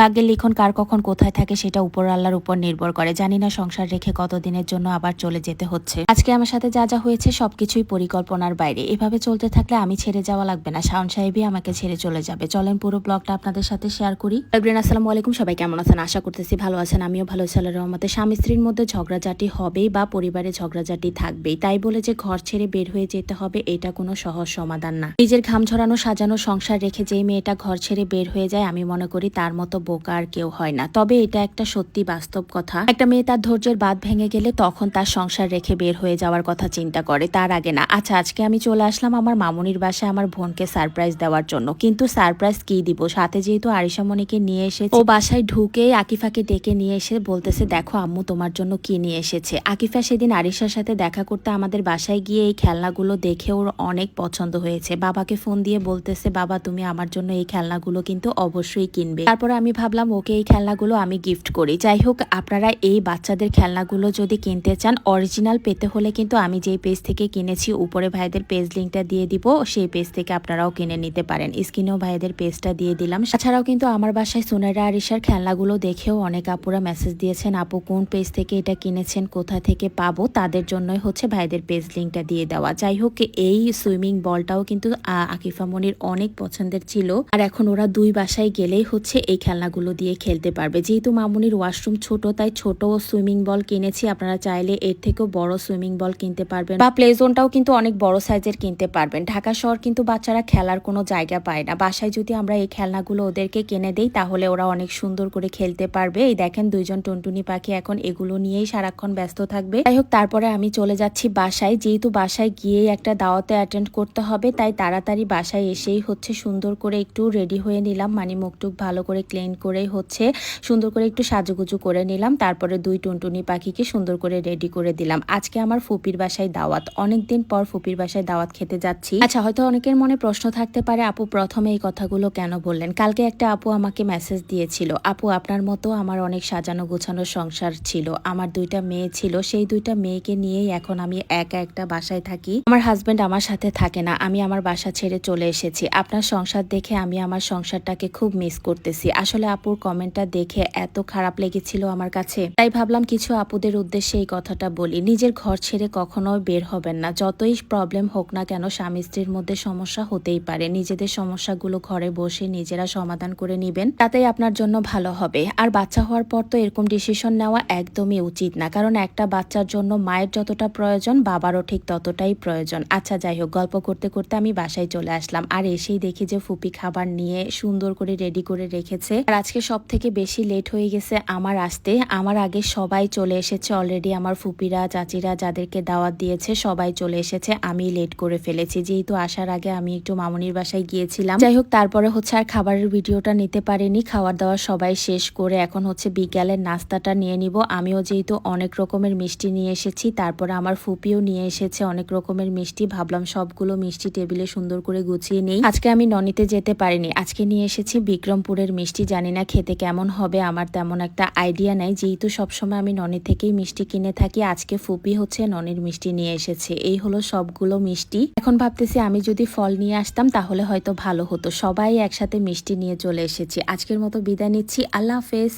ভাগ্যের লিখন কার কখন কোথায় থাকে সেটা উপর আল্লাহর উপর নির্ভর করে। জানি না সংসার রেখে কতদিনের জন্য আবার চলে যেতে হচ্ছে। আজকে আমার সাথে যা যা হয়েছে সবকিছুই পরিকল্পনার বাইরে। এভাবে চলতে থাকলে আমি ছেড়ে যাওয়া লাগবে না। শাওন সাহেবই আমাকে ছেড়ে চলে যাবে। চলেন পুরো ব্লগটা আপনাদের সাথে শেয়ার করি। এভরিন আসসালামু আলাইকুম। সবাই কেমন আছেন? আশা করতেছি ভালো আছেন। আমিও ভালো আছি আল্লাহর রহমতে। স্বামী স্ত্রীর মধ্যে ঝগড়াঝাটি হবেই বা পরিবারে ঝগড়াঝাটি থাকবেই। তাই বলে যে ঘর ছেড়ে বের হয়ে যেতে হবে, এটা কোনো সহজ সমাধান না। নিজের ঘাম ঝরানো, সাজানো, সংসার রেখে যেই মেয়েটা ঘর ছেড়ে বের হয়ে যায়, আমি মনে করি তার মতো বোকা আর কেউ হয় না। তবে এটা একটা সত্যি বাস্তব কথা। একটা মেয়ে তার ধৈর্যের বাদ ভেঙে গেলে তখন তার সংসার রেখে বের হয়ে যাওয়ার কথা চিন্তা করে। তার আগে না। আচ্ছা আজকে আমি চলে আসলাম আমার মামনির বাসায় আমার বোনকে সারপ্রাইজ দেওয়ার জন্য। কিন্তু সারপ্রাইজ কি দিব? সাথে যেহেতু আরিশা মনিকে নিয়ে এসে ও বাসায় ঢুকে আকিফাকে ডেকে নিয়ে এসে বলতেছে, দেখো আম্মু, তোমার জন্য কি নিয়ে এসেছে? আকিফা সেদিন আরিশার সাথে দেখা করতে আমাদের বাসায় গিয়ে এই খেলনাগুলো দেখে ওর অনেক পছন্দ হয়েছে। বাবাকে ফোন দিয়ে বলতেছে, বাবা, তুমি আমার জন্য এই খেলনাগুলো কিন্তু অবশ্যই কিনবে। তারপরে আমি ভাবলাম, ওকে এই খেলনাগুলো আমি গিফট করি। যাই হোক আপনারা এই বাচ্চাদের খেলনাগুলো যদি কিনতে চান অরিজিনাল পেতে হলে কিন্তু আমি যেই পেজ থেকে কিনেছি, উপরে ভাইদের পেজ লিঙ্কটা দিয়ে দিব, সেই পেজ থেকে আপনারাও কিনে নিতে পারেন। স্ক্রিনেও ভাইদের পেজটা দিয়ে দিলাম। তাছাড়াও কিন্তু আমার বাসায় সোনারা আরিশার খেলনাগুলো দেখেও অনেক আপুরা মেসেজ দিয়েছেন, আপু, কোন পেজ থেকে এটা কিনেছেন, কোথা থেকে পাবো? তাদের জন্যই হচ্ছে ভাইদের পেজ লিঙ্কটা দিয়ে দেওয়া। যাই হোক এই সুইমিং বলটাও কিন্তু আকিফা মনির অনেক পছন্দের ছিল। আর এখন ওরা দুই বাসায় গেলেই হচ্ছে এই খেলনাগুলো দিয়ে খেলতে পারবে। যেহেতু মামুনির ওয়াশরুম ছোট, তাই ছোট সুইমিং বল কিনেছি। আপনারা চাইলে এর থেকেও বড় সুইমিং বল কিনতে পারবেন বা প্লে জোনটাও কিন্তু অনেক বড় সাইজের কিনতে পারবেন। ঢাকা শহর কিন্তু বাচ্চারা খেলার কোনো জায়গা পায় না। বাসায় যদি আমরা এই খেলনাগুলো ওদেরকে কিনে দেই, তাহলে ওরা অনেক সুন্দর করে খেলতে পারবে। এই দেখেন দুইজন টুনটুনি পাখি এখন এগুলো নিয়েই সারাক্ষণ ব্যস্ত থাকবে। যাই হোক, তারপরে আমি চলে যাচ্ছি বাসায়। যেহেতু বাসায় গিয়েই একটা দাওয়াতে অ্যাটেন্ড করতে হবে, তাই তাড়াতাড়ি বাসায় এসেই হচ্ছে সুন্দর করে একটু রেডি হয়ে নিলাম। মানে মুখটুক ভালো করে ক্লিন করে হচ্ছে সুন্দর করে একটু সাজুগুজু করে নিলাম, তারপরে দুই টুনটুনি পাখিকে সুন্দর করে রেডি করে দিলাম। আজকে আমার ফুপির বাসায় দাওয়াত। অনেকদিন পর ফুপির বাসায় দাওয়াত খেতে যাচ্ছি। আচ্ছা হয়তো অনেকের মনে প্রশ্ন থাকতে পারে, আপু প্রথমে এই কথাগুলো কেন বললেন? কালকে একটা আপু আমাকে মেসেজ দিয়েছিল, আপু, আপনার মতো আমার অনেক সাজানো গোছানো সংসার ছিল, আমার দুইটা মেয়ে ছিল, সেই দুইটা মেয়েকে নিয়েই এখন আমি একা একটা বাসায় থাকি। আমার হাজবেন্ড আমার সাথে থাকে না, আমি আমার বাসা ছেড়ে চলে এসেছি। আপনার সংসার দেখে আমি আমার সংসারটাকে খুব মিস করতেছি। আসলে আপুর কমেন্টটা দেখে এত খারাপ লেগেছিল আমার কাছে। তাই ভাবলাম কিছু আপুদের উদ্দেশ্যে এই কথাটা বলি। নিজের ঘর ছেড়ে কখনো বের হবেন না। যতই প্রবলেম হোক না কেন স্বামী স্ত্রীর মধ্যে সমস্যা হতেই পারে। নিজেদের সমস্যাগুলো ঘরে বসে নিজেরা সমাধান করে নিবেন। তাতেই আপনার জন্য ভালো হবে। আর বাচ্চা হওয়ার পর তো এরকম ডিসিশন নেওয়া একদমই উচিত না। কারণ একটা বাচ্চার জন্য মায়ের যতটা প্রয়োজন, বাবারও ঠিক ততটাই প্রয়োজন। আচ্ছা যাই হোক, গল্প করতে করতে আমি বাসায় চলে আসলাম। আর এসেই দেখি যে ফুপি খাবার নিয়ে সুন্দর করে রেডি করে রেখেছে। আর আজকে সব থেকে বেশি লেট হয়ে গেছে আমার আসতে। আমার আগে সবাই চলে এসেছে অলরেডি আমার ফুপিরা, চাচিরা যাদেরকে দাওয়াত দিয়েছে, সবাই চলে এসেছে। আমি লেট করে ফেলেছি। যেহেতু আসার আগে আমি একটু মামনির বাসায় গিয়েছিলাম। যাই হোক, তারপরে হচ্ছে আর খাবারের ভিডিওটা নিতে পারিনি। খাবার দাওয়া সবাই শেষ করে এখন হচ্ছে বিকালের নাস্তাটা নিয়ে নিব। আমিও যেহেতু অনেক রকমের মিষ্টি নিয়ে এসেছি, তারপরে আমার ফুপিও নিয়ে এসেছে অনেক রকমের মিষ্টি। ভাবলাম সবগুলো মিষ্টি টেবিলে সুন্দর করে গুছিয়ে নেই। আজকে আমি ননিতে যেতে পারিনি। আজকে নিয়ে এসেছি বিক্রমপুরের মিষ্টি জানি না খেতে কেমন হবে, আমার তেমন একটা আইডিয়া নাই। যেহেতু সবসময় আমি ননের থেকেই মিষ্টি কিনে থাকি, আজকে ফুপি হচ্ছে ননির মিষ্টি নিয়ে এসেছে। এই হলো সবগুলো মিষ্টি। এখন ভাবতেছি আমি যদি ফল নিয়ে আসতাম, তাহলে হয়তো ভালো হতো। সবাই একসাথে মিষ্টি নিয়ে চলে এসেছি। আজকের মতো বিদায় নিচ্ছি। আল্লাহ হাফেজ।